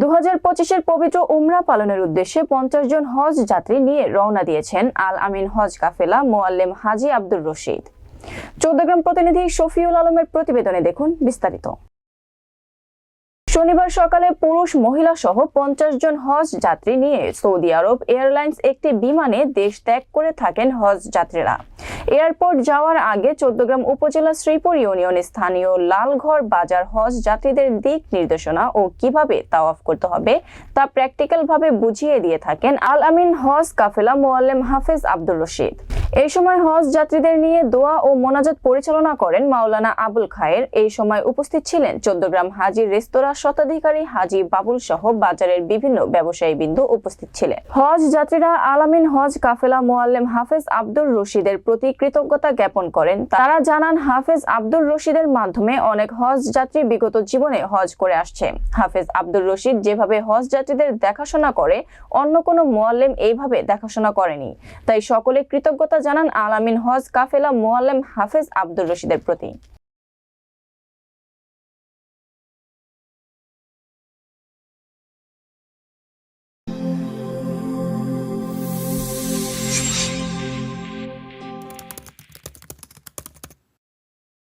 দু হাজার পবিত্র উমরা পালনের উদ্দেশ্যে পঞ্চাশ জন হজ যাত্রী নিয়ে রওনা দিয়েছেন আল আমিন হজ কাফেলা মোয়াল্লেম হাজি আব্দুর রশিদ। চৌদ্দগ্রাম প্রতিনিধি শফিউল আলমের প্রতিবেদনে দেখুন বিস্তারিত। শনিবার সকালে পুরুষ মহিলা সহ পঞ্চাশ জন হজ যাত্রী নিয়ে সৌদি আরব এয়ারলাইন্স একটি বিমানে দেশ ত্যাগ করে থাকেন হজ যাত্রীরা। এয়ারপোর্ট যাওয়ার আগে চৌদ্দগ্রাম উপজেলা শ্রীপুর ইউনিয়ন স্থানীয় লালঘর বাজার হজ যাত্রীদের দিক নির্দেশনা ও কীভাবে তাওয়াফ করতে হবে তা প্র্যাকটিক্যাল ভাবে বুঝিয়ে দিয়ে থাকেন আল আমিন হজ কাফেলা মোয়াল্লেম হাফেজ আব্দুর রশিদ। এই সময় হজ যাত্রীদের নিয়ে দোয়া ও মোনাজাত পরিচালনা করেন মাওলানা আবুল খায়ের। এই সময় উপস্থিত ছিলেন চোদ্দগ্রাম হাজির রেস্তোরাঁ শতাধিকারী হাজি বাবুল সহ বাজারের বিভিন্ন ব্যবসায়ী বিন্দু উপস্থিত ছিলেন। হজ যাত্রীরা আলামিন হজ কাফেলা মোয়াল্লেম হাফেজ আব্দুর রশিদের প্রতি কৃতজ্ঞতা জ্ঞাপন করেন। তারা জানান, হাফেজ আব্দুর রশিদের মাধ্যমে অনেক হজ যাত্রী বিগত জীবনে হজ করে আসছে। হাফেজ আব্দুর রশিদ যেভাবে হজ যাত্রীদের দেখাশোনা করে, অন্য কোনো মোয়াল্লেম এইভাবে দেখাশোনা করেনি। তাই সকলে কৃতজ্ঞতা জানান আলামিন হজ কাফেলা মোয়াল্লেম হাফেজ আব্দুর রশিদের প্রতি।